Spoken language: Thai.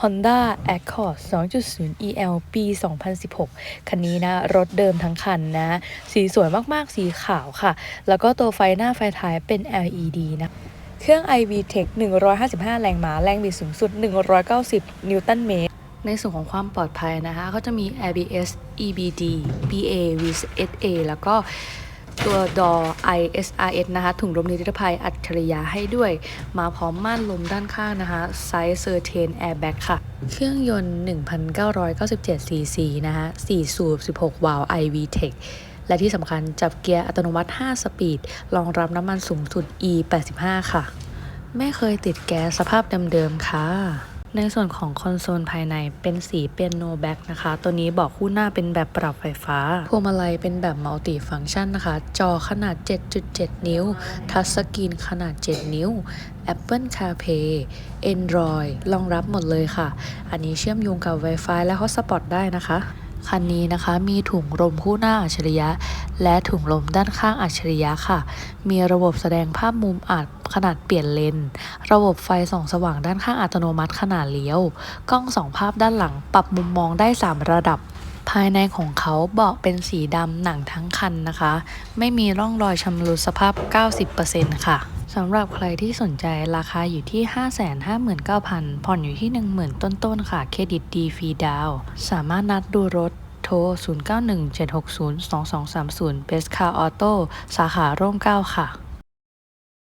Honda Accord 2.0 EL ปี 2016 คันนี้นะ รถเดิมทั้งคันนะ สีสวยมาก ๆ สีขาวค่ะ แล้วก็ตัวไฟหน้าไฟท้ายเป็น LED นะเครื่อง iV Tech 155 แรงม้า แรงบิดสูงสุด 190 นิวตันเมตร ในส่วนของความปลอดภัยนะคะ เขาจะมี ABS EBD BA VSA แล้วก็ ตัว DOOR ISRS นะคะ ถุงลมนิรภัยอัจฉริยะให้ด้วย มาพร้อมม่านลมด้านข้างนะคะไซส์เซอร์เทนแอร์แบ็กค่ะ เครื่องยนต์ 1,997 cc นะคะ4สูบ 16 วาล์ว iV Tech และที่สำคัญจับเกียร์อัตโนมัติ 5 สปีด รองรับน้ำมันสูงสุด E85 ค่ะไม่เคยติดแก๊สสภาพเดิมๆค่ะ ในส่วนของคอนโซลภายในเป็นสีเปียโนแบ็กนะคะ ตัวนี้บอกคู่หน้าเป็นแบบปรับไฟฟ้า พวงมาลัยเป็นแบบมัลติฟังก์ชันนะคะ จอขนาด 7.7 นิ้ว ทัชสกรีนขนาด 7 นิ้ว Apple CarPlay Android รองรับหมดเลยค่ะ อันนี้เชื่อมโยงกับ Wi-Fi และ Hotspot ได้นะคะ คันนี้นะคะมีถุงลมคู่หน้าอัจฉริยะ และถุงลมด้านข้างอัจฉริยะค่ะ มีระบบแสดงภาพมุมอัดขนาดเปลี่ยนเลน ระบบไฟส่องสว่างด้านข้างอัตโนมัติขนาดเลี้ยว กล้องสองภาพด้านหลังปรับมุมมองได้ 3 ระดับ ภายในของเขาเบาะเป็นสีดำหนังทั้งคันนะคะ ไม่มีร่องรอยชำรุดสภาพ 90%ค่ะ สำหรับใครที่สนใจราคาอยู่ที่ 559,000 ผ่อนอยู่ที่ 10,000 ต้นๆ ค่ะ เครดิตดีฟรีดาว สามารถนัดดูรถโทร 0917602230 Best Car Auto สาขาร่มเก้าค่ะ